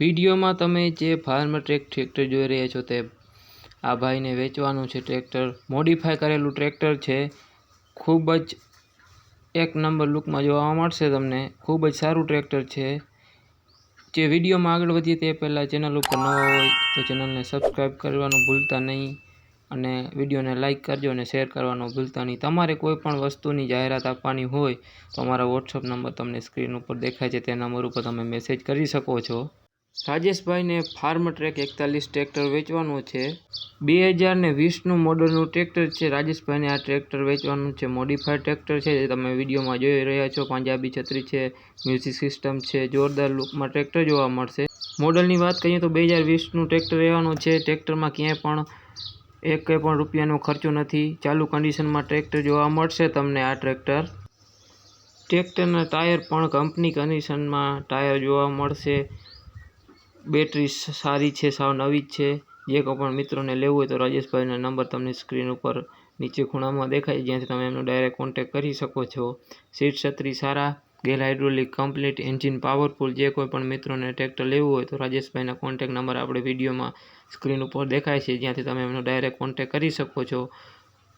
વિડીયોમાં તમે જે ફાર્મ ટ્રેક ટ્રેક્ટર જોઈ રહ્યા છો તે આ ભાઈને વેચવાનું છે ટ્રેક્ટર. મોડિફાય કરેલું ટ્રેક્ટર છે. ખૂબ જ એક નંબર લુકમાં જોવા મળશે તમને. ખૂબ જ સારું ટ્રેક્ટર છે. જે વિડીયોમાં આગળ વધીએ તે પહેલાં ચેનલ ઉપર નવા હોય તો ચેનલને સબસ્ક્રાઈબ કરવાનું ભૂલતા નહીં અને વિડીયોને લાઇક કરજો અને શેર કરવાનું ભૂલતા નહીં. તમારે કોઈ પણ વસ્તુની જાહેરાત આપવાની હોય તો અમારા વોટ્સઅપ નંબર તમને સ્ક્રીન ઉપર દેખાય છે. તે નંબર ઉપર તમે મેસેજ કરી શકો છો. રાજેશભાઈને ફાર્મ ટ્રેક એકતાલીસ ટ્રેક્ટર વેચવાનું છે. બે હજાર ને વીસનું મોડલનું ટ્રેક્ટર છે. રાજેશભાઈને આ ટ્રેક્ટર વેચવાનું છે. મોડિફાઈડ ટ્રેક્ટર છે, જે તમે વિડીયોમાં જોઈ રહ્યા છો. પંજાબી છત્રી છે, મ્યુઝિક સિસ્ટમ છે, જોરદાર લુકમાં ટ્રેક્ટર જોવા મળશે. મોડલની વાત કરીએ તો બે હજાર વીસનું ટ્રેક્ટર રહેવાનું છે. ટ્રેક્ટરમાં ક્યાંય પણ એક કંઈ પણ રૂપિયાનો ખર્ચો નથી. ચાલુ કન્ડિશનમાં ટ્રેક્ટર જોવા મળશે તમને આ ટ્રેક્ટર. ટ્રેક્ટરના ટાયર પણ કંપની કન્ડિશનમાં ટાયર જોવા મળશે. બેટરી સારી છે, સાવ નવી જ છે. જે કોઈ પણ મિત્રોને લેવું હોય તો રાજેશભાઈનો નંબર તમને સ્ક્રીન ઉપર નીચે ખૂણામાં દેખાય, જ્યાંથી તમે એમનો ડાયરેક્ટ કોન્ટેક્ટ કરી શકો છો. સીટ છત્રી સારા gear hydraulic complete engine powerful જે કોઈ પણ મિત્રોને ટ્રેક્ટર લેવું હોય તો રાજેશભાઈના કોન્ટેક નંબર આપણે વિડીયોમાં સ્ક્રીન ઉપર દેખાય છે, જ્યાંથી તમે એમનો ડાયરેક્ટ કોન્ટેક કરી શકો છો.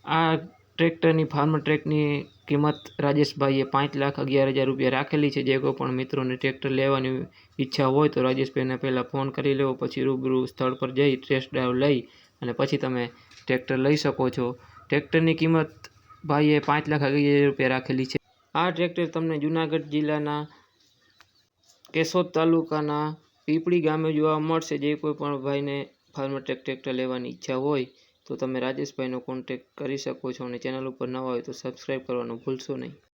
આ ટ્રેક્ટરની ફાર્મ ટ્રેકની કિંમત રાજેશભાઈએ પાંચ લાખ અગિયાર હજાર રૂપિયા રાખેલી છે. જે કોઈ પણ મિત્રોને ટ્રેક્ટર લેવાની ઈચ્છા હોય તો રાજેશભાઈને પહેલાં ફોન કરી લેવો, પછી રૂબરૂ સ્થળ પર જઈ ટેસ્ટ ડ્રાઈવ લઈ અને પછી તમે ટ્રેક્ટર લઈ શકો છો. ટ્રેક્ટરની કિંમત ભાઈએ પાંચ લાખ અગિયાર હજાર રૂપિયા રાખેલી છે. આ ટ્રેક્ટર તમને જુનાગઢ જિલ્લાના કેશોદ તાલુકાના પીપળી ગામે જોવા મળશે. જે કોઈ પણ ભાઈને ફાર્મ ટ્રેક, ટ્રેક્ટર લેવાની ઈચ્છા હોય તો તમે રાજેશભાઈનો કોન્ટેક્ટ કરી શકો છો અને ચેનલ ઉપર નવા હોય તો સબસ્ક્રાઈબ કરવાનું ભૂલશો નહીં.